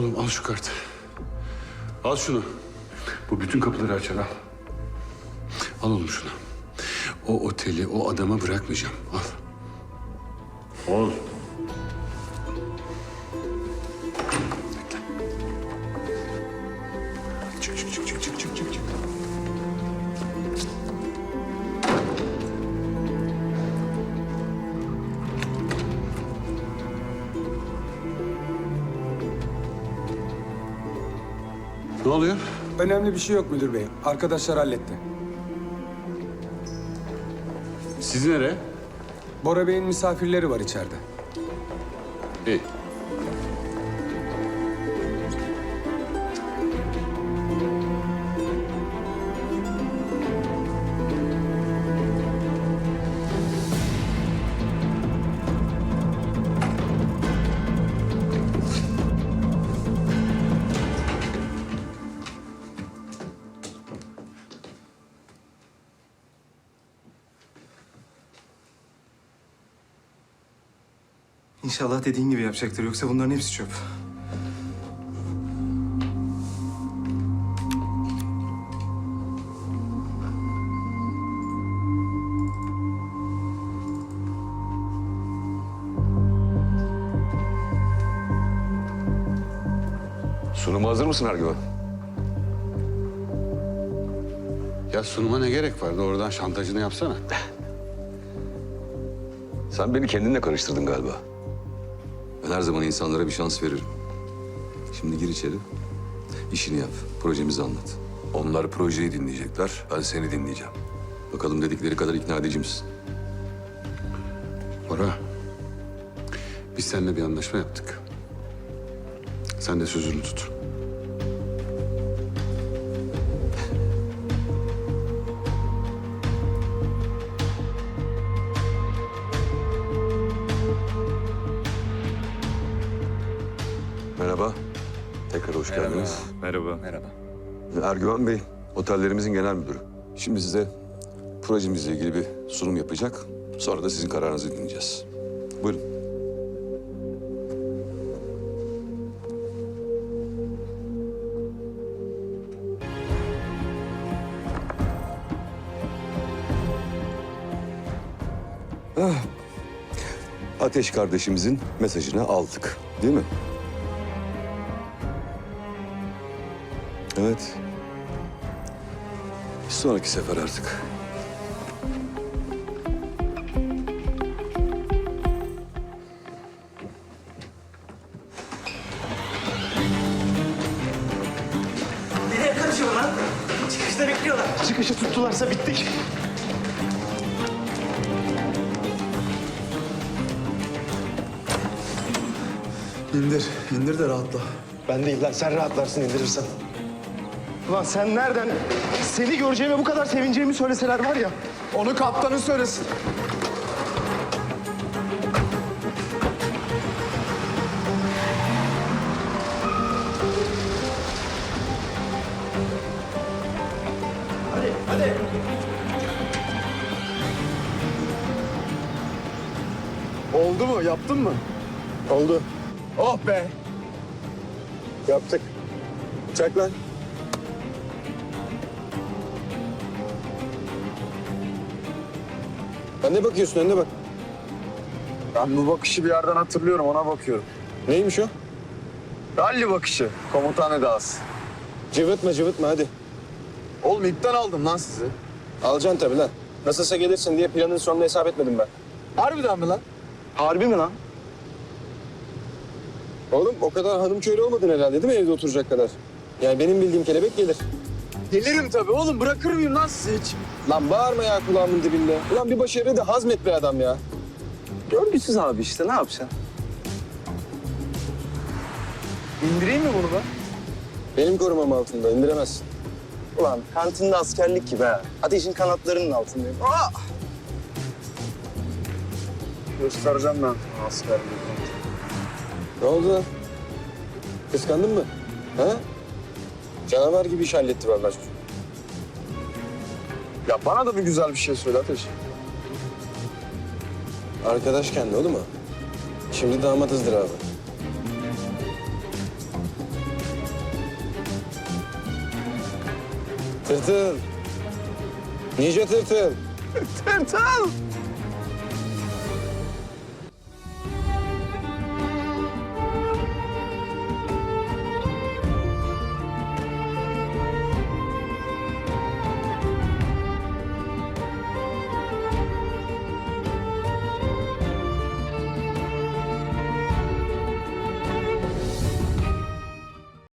Oğlum al şu kartı. Al şunu. Bu bütün kapıları açar al. Al oğlum şunu. O oteli o adama bırakmayacağım. Al. Al. Ne oluyor? Önemli bir şey yok müdür bey. Arkadaşlar halletti. Siz nereye? Bora Bey'in misafirleri var içeride. İyi. İnşallah dediğin gibi yapacaktır. Yoksa bunların hepsi çöp. Sunuma hazır mısın Ergüven? Ya sunuma ne gerek vardı? Oradan şantajını yapsana. Sen beni kendinle karıştırdın galiba. Ben her zaman insanlara bir şans veririm. Şimdi gir içeri. işini yap. Projemizi anlat. Onlar projeyi dinleyecekler. Ben seni dinleyeceğim. Bakalım dedikleri kadar ikna edici misin? Bora, biz seninle bir anlaşma yaptık. Sen de sözünü tut. Merhaba. Tekrar hoş geldiniz. Merhaba. Ergüven Bey, otellerimizin genel müdürü. Şimdi size projemizle ilgili bir sunum yapacak. Sonra da sizin kararınızı dinleyeceğiz. Buyurun. Ah, Ateş kardeşimizin mesajını aldık, değil mi? Evet. Bir sonraki sefer artık. Nereye kaçıyor lan? Çıkışta bekliyorlar. Çıkışı tuttularsa bittik. İndir, indir de rahatla. Ben değil lan sen rahatlarsın indirirsen. Ulan sen nereden seni göreceğime bu kadar sevineceğimi söyleseler var ya. Onu kaptanın söylesin. Hadi hadi. Oldu mu? Yaptın mı? Oldu. Oh be! Yaptık. Çek lan. Ben ne bakıyorsun önüne bak. Ben bu bakışı bir yerden hatırlıyorum, ona bakıyorum. Neymiş o? Ralli bakışı, komutan edası. Cıvıtma cıvıtma hadi. Oğlum ipten aldım lan sizi. Alacaksın tabii lan. Nasılsa gelirsin diye planın sonunu hesap etmedim ben. Harbiden mi lan? Harbi mi lan? Oğlum o kadar hanım köylü olmadın herhalde değil mi evde oturacak kadar? Yani benim bildiğim kelebek gelir. Gelirim tabii oğlum, bırakır mıyım lan sizi hiç? Lan bağırma ya kulağımın dibinde. Ulan bir başarıyı da hazmet bir adam ya. Görgüsüz abi işte, ne yapacaksın? İndireyim mi bunu ben? Benim korumam altında indiremezsin. Ulan kantinde askerlik gibi ha. Ateşin kanatlarının altındayım. Göstereceğim ben sana askerliği. Ne oldu? Kıskandın mı? Ha? Canavar gibi iş halletti vallahi çocuk. Ya bana da bir güzel bir şey söyle Ateş. Arkadaş kendi oğlum ha. Şimdi damat hızdır abi. Tırtıl. Nice tırtıl. tırtıl.